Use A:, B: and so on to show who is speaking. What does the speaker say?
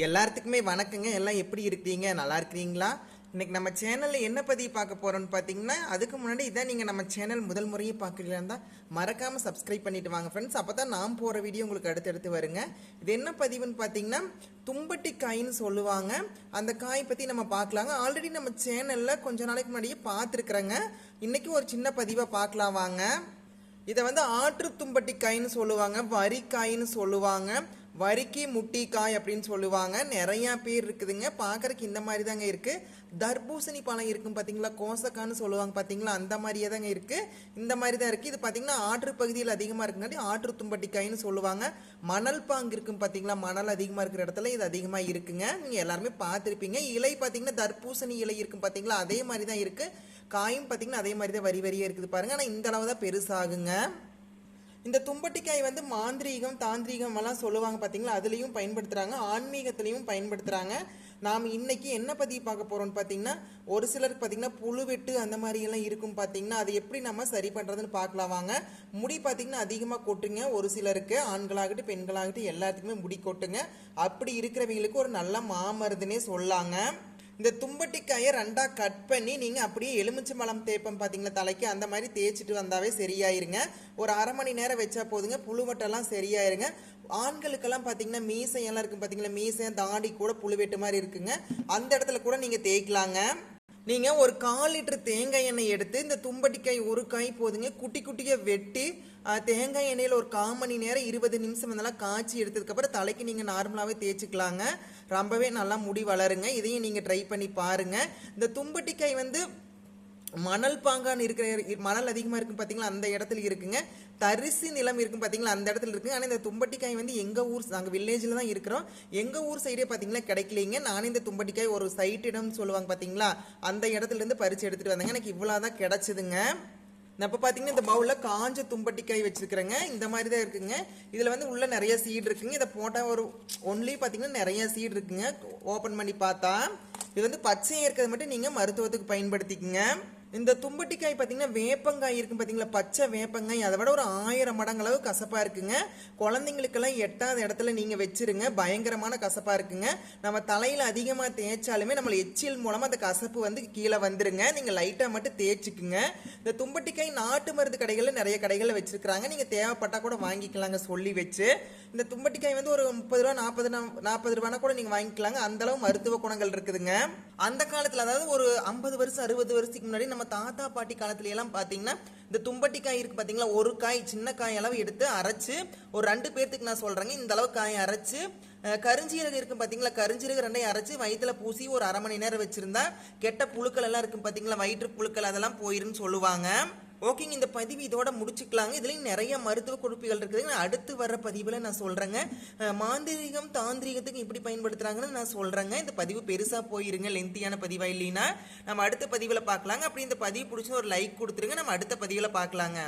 A: எல்லாத்துக்குமே வணக்கங்க. எல்லாம் எப்படி இருக்கிறீங்க நல்லா இருக்கிறீங்களா இன்னைக்கு நம்ம சேனலில் என்ன பதிவு பார்க்க போகிறோம்னு பார்த்தீங்கன்னா அதுக்கு முன்னாடி இதான் நீங்கள் நம்ம சேனல் முதல் முறையே பார்க்குறீங்களா இருந்தால் மறக்காமல் சப்ஸ்கிரைப் பண்ணிட்டு வாங்க ஃப்ரெண்ட்ஸ் அப்போ தான் நான் போகிற வீடியோ உங்களுக்கு அடுத்தடுத்து வருங்க. இது என்ன பதிவுன்னு பார்த்தீங்கன்னா தும்பட்டி காயின்னு சொல்லுவாங்க. அந்த காய் பற்றி நம்ம பார்க்கலாங்க. ஆல்ரெடி நம்ம சேனலில் கொஞ்ச நாளைக்கு முன்னாடியே பார்த்துருக்குறேங்க. இன்றைக்கி ஒரு சின்ன பதிவாக பார்க்கலாம் வாங்க. இதை வந்து ஆற்று தும்பட்டி காயின்னு சொல்லுவாங்க. வரிக்காயின்னு சொல்லுவாங்க. வரிக்கி முட்டிக்காய் அப்படின்னு சொல்லுவாங்க. நிறையா பேர் இருக்குதுங்க. பார்க்கறதுக்கு இந்த மாதிரி தாங்க இருக்கு. தர்பூசணி பழம் இருக்கும் பார்த்தீங்களா கோசக்கான்னு சொல்லுவாங்க பார்த்தீங்களா அந்த மாதிரியே தாங்க இருக்கு. இந்த மாதிரி தான் இருக்கு. இது பார்த்தீங்கன்னா ஆற்று பகுதியில் அதிகமாக இருக்குங்காட்டி ஆற்று தும்பட்டிக்காயின்னு சொல்லுவாங்க. மணல் பாங்கு இருக்கும் பார்த்தீங்களா மணல் அதிகமாக இருக்கிற இடத்துல இது அதிகமாக இருக்குங்க. நீங்கள் எல்லாருமே பார்த்துருப்பீங்க. இலை பார்த்தீங்கன்னா தர்பூசணி இலை இருக்கும் பார்த்தீங்களா அதே மாதிரி தான் இருக்கு. காயும் பார்த்தீங்கன்னா அதே மாதிரி தான் வரி வரியாக இருக்குது பாருங்க. ஆனால் இந்த அளவு தான் பெருசாகுங்க. இந்த தும்பட்டிக்காய் வந்து மாந்திரீகம் தாந்திரீகம் எல்லாம் சொல்லுவாங்க பார்த்தீங்களா அதுலேயும் பயன்படுத்துகிறாங்க ஆன்மீகத்துலேயும் பயன்படுத்துகிறாங்க நாம் இன்னைக்கு என்ன பதிவு பார்க்க போகிறோம்னு பார்த்தீங்கன்னா ஒரு சிலருக்கு பார்த்தீங்கன்னா புழுவெட்டு அந்த மாதிரி எல்லாம் இருக்கும் பார்த்தீங்கன்னா அது எப்படி நம்ம சரி பண்ணுறதுன்னு பார்க்கலாம் வாங்க. முடி பார்த்தீங்கன்னா அதிகமாக கொட்டுங்க. ஒரு சிலருக்கு ஆண்களாகட்டும் பெண்களாகட்டும் எல்லாத்துக்குமே முடி கொட்டுங்க. அப்படி இருக்கிறவங்களுக்கு ஒரு நல்ல மாமருதுன்னே சொல்லாங்க. இந்த தும்பட்டிக்காயை ரெண்டா கட் பண்ணி நீங்கள் அப்படியே எலுமிச்சை மலம் தேய்ப்பம் பார்த்தீங்களா தலைக்கு அந்த மாதிரி தேய்ச்சிட்டு வந்தாவே சரியாயிருங்க. ஒரு அரை மணி நேரம் வச்சா போதுங்க புழுவட்டெல்லாம் சரியாயிருங்க. ஆண்களுக்கெல்லாம் பார்த்தீங்கன்னா மீசையெல்லாம் இருக்கும் பார்த்தீங்களா மீசை தாடி கூட புழுவெட்டு மாதிரி இருக்குங்க. அந்த இடத்துல கூட நீங்கள் தேய்க்கலாங்க. நீங்கள் ஒரு கால் லிட்டர் தேங்காய் எண்ணெய் எடுத்து இந்த தும்பட்டிக்காய் ஒரு காய் போதுங்க. குட்டி குட்டியாக வெட்டி தேங்காய் எண்ணெயில் ஒரு கால் மணி நேரம் இருபது நிமிஷம் இதெல்லாம் காய்ச்சி எடுத்ததுக்கப்புறம் தலைக்கு நீங்கள் நார்மலாகவே தேய்ச்சிக்கலாங்க. ரொம்பவே நல்லா முடி வளருங்க. இதையும் நீங்கள் ட்ரை பண்ணி பாருங்கள் இந்த தும்பட்டிக்காய் வந்து மணல் பாங்கான் இருக்கிற மணல் அதிகமாக இருக்கும் பார்த்தீங்களா அந்த இடத்துல இருக்குங்க. தரிசு நிலம் இருக்கும் பார்த்தீங்களா அந்த இடத்துல இருக்குது ஆனால் இந்த தும்பட்டிக்காய் வந்து எங்கள் ஊர் நாங்கள் வில்லேஜில் தான் இருக்கிறோம். எங்கள் ஊர் சைடே பார்த்தீங்களா கிடைக்கலைங்க. நானே இந்த தும்பட்டிக்காய் ஒரு சைட் சொல்லுவாங்க பார்த்தீங்களா அந்த இடத்துலேருந்து பறித்து எடுத்துகிட்டு வந்தேங்க. எனக்கு இவ்வளோ தான் கிடச்சிதுங்க. நான் இப்போ பார்த்தீங்கன்னா இந்த பவுலில் காஞ்ச தும்பட்டிக்காய் வச்சுருக்கிறேங்க. இந்த மாதிரி தான் இருக்குங்க. இதில் வந்து உள்ளே நிறைய சீடு இருக்குங்க. இதை போட்டால் ஒரு ஒன்லி பார்த்தீங்கன்னா நிறைய சீடு இருக்குங்க. ஓப்பன் பண்ணி பார்த்தா இது வந்து பச்சையாக இருக்கிறது மட்டும் நீங்கள் மருத்துவத்துக்கு பயன்படுத்திக்கங்க. இந்த தும்பட்டிக்காய் பார்த்தீங்கன்னா வேப்பங்காய் இருக்கும் பார்த்தீங்களா பச்சை வேப்பங்காய். அதை விட ஒரு ஆயிரம் மடங்கு அளவு கசப்பாக இருக்குங்க. குழந்தைங்களுக்கெல்லாம் எட்டாவது இடத்துல நீங்கள் வச்சுருங்க. பயங்கரமான கசப்பாக இருக்குங்க. நம்ம தலையில் அதிகமாக தேய்ச்சாலுமே நம்மளை எச்சில் மூலமாக அந்த கசப்பு வந்து கீழே வந்துருங்க. நீங்கள் லைட்டாக மட்டும் தேய்ச்சிக்குங்க. இந்த தும்பட்டிக்காய் நாட்டு மருந்து கடைகளில் நிறைய கடைகளில் வச்சுருக்கிறாங்க. நீங்கள் தேவைப்பட்டால் கூட வாங்கிக்கலாங்க சொல்லி வச்சு. இந்த தும்பட்டிக்காய் வந்து ஒரு முப்பது ரூபா நாற்பது நாற்பது ரூபானா கூட நீங்கள் வாங்கிக்கலாங்க. அந்த அளவு மருத்துவ குணங்கள் இருக்குதுங்க. அந்த காலத்தில் அதாவது ஒரு ஐம்பது வருஷம் அறுபது வருஷத்துக்கு முன்னாடி நம்ம தாத்தா பாட்டி காலத்துல எல்லாம் பார்த்தீங்கன்னா இந்த தும்பட்டிக்காய் இருக்கு பார்த்தீங்களா ஒரு காய் சின்ன காய் அளவு எடுத்து அரைச்சு ஒரு ரெண்டு பேர்த்துக்கு நான் சொல்கிறேங்க இந்த அளவு காய் அரைச்சு கருஞ்சீரகம் இருக்கும் பார்த்தீங்களா கருஞ்சீரகம் ரெண்டையும் அரைச்சு வயிற்றுல பூசி ஒரு அரை மணி நேரம் வச்சிருந்தா கெட்ட புழுக்கள் எல்லாம் இருக்கும் பார்த்தீங்களா வயிற்று புழுக்கள் அதெல்லாம் போயிருன்னு சொல்லுவாங்க. ஓகேங்க இந்த பதிவு இதோட முடிச்சுக்கலாங்க. இதுலேயும் நிறைய மருத்துவ குறிப்புகள் இருக்குது. நான் அடுத்து வர பதிவில் நான் சொல்கிறேங்க மாந்திரீகம் தாந்திரீகத்துக்கு இப்படி பயன்படுத்துகிறாங்கன்னு நான் சொல்கிறேங்க இந்த பதிவு பெருசாக போயிருங்க. லென்த்தியான பதிவாக இல்லைன்னா நம்ம அடுத்த பதிவில் பார்க்கலாங்க. அப்படி இந்த பதிவு பிடிச்சி ஒரு லைக் கொடுத்துருங்க. நம்ம அடுத்த பதிவில் பார்க்கலாங்க.